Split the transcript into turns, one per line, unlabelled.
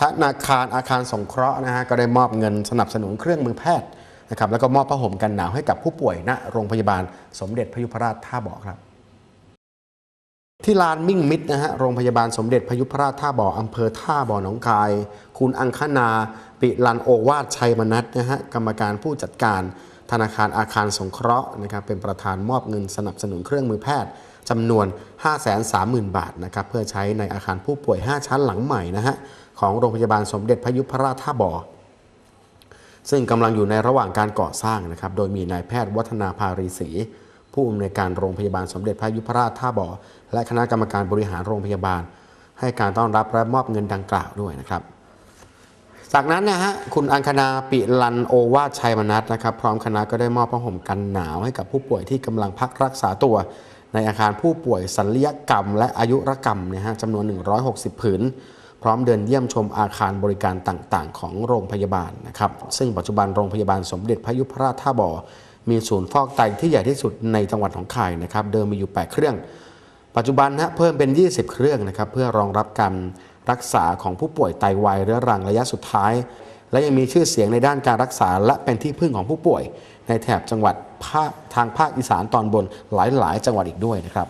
ธนาคารอาคารสงเคราะห์นะฮะก็ได้มอบเงินสนับสนุนเครื่องมือแพทย์นะครับแล้วก็มอบผ้าห่มกันหนาวให้กับผู้ป่วยณโรงพยาบาลสมเด็จพยุพราชท่าบ่อครับ ที่ลานมิ่งมิตรนะฮะโรงพยาบาลสมเด็จพยุพราชท่าบ่ออำเภอท่าบ่อหนองคาย คุณอังคณาปิลันโอวาทชัยมนัทนะฮะกรรมการผู้จัดการธนาคารอาคารสงเคราะห์นะครับเป็นประธานมอบเงินสนับสนุนเครื่องมือแพทย์จำนวน 530,000 บาทนะครับเพื่อใช้ในอาคารผู้ป่วย 5 ชั้นหลังใหม่นะฮะ ของโรงพยาบาลสมเด็จพยุพราชท่าบ่อ ซึ่งกำลังอยู่ในระหว่างการก่อสร้างนะครับ โดยมีนายแพทย์วัฒนาภารีศรีผู้อำนวยการโรงพยาบาลสมเด็จพระยุพราชท่าบ่อ และคณะกรรมการบริหารโรงพยาบาล ให้การต้อนรับและมอบเงินดังกล่าวด้วยนะครับ จากนั้นนะฮะคุณอังคณาปิลันโอวาชัยมนัสนะครับ พร้อมคณะก็ได้มอบผ้าห่มกันหนาวให้กับผู้ป่วยที่กำลังพักรักษาตัว ในอาคารผู้ป่วยศัลยกรรม และอายุรกรรมนะฮะจำนวน 160 ผืน พร้อมเดินเยี่ยมชมอาคารบริการต่างๆ ของโรงพยาบาลนะครับ ซึ่งปัจจุบันโรงพยาบาลสมเด็จพระยุพราชท่าบ่อ มีศูนย์ฟอกไตที่ใหญ่ที่สุดในจังหวัดหนองคายนะครับ เดิมมีอยู่ 8 เครื่อง ปัจจุบันนะฮะเพิ่มเป็น 20 เครื่องนะครับ เพื่อรองรับการรักษาของผู้ป่วยไตวายเรื้อรังระยะสุดท้าย และยังมีชื่อเสียงในด้านการรักษา และเป็นที่พึ่งของผู้ป่วย ในแถบจังหวัดภาคทางภาคอีสานตอนบนหลาย ๆ จังหวัดอีกด้วยนะครับ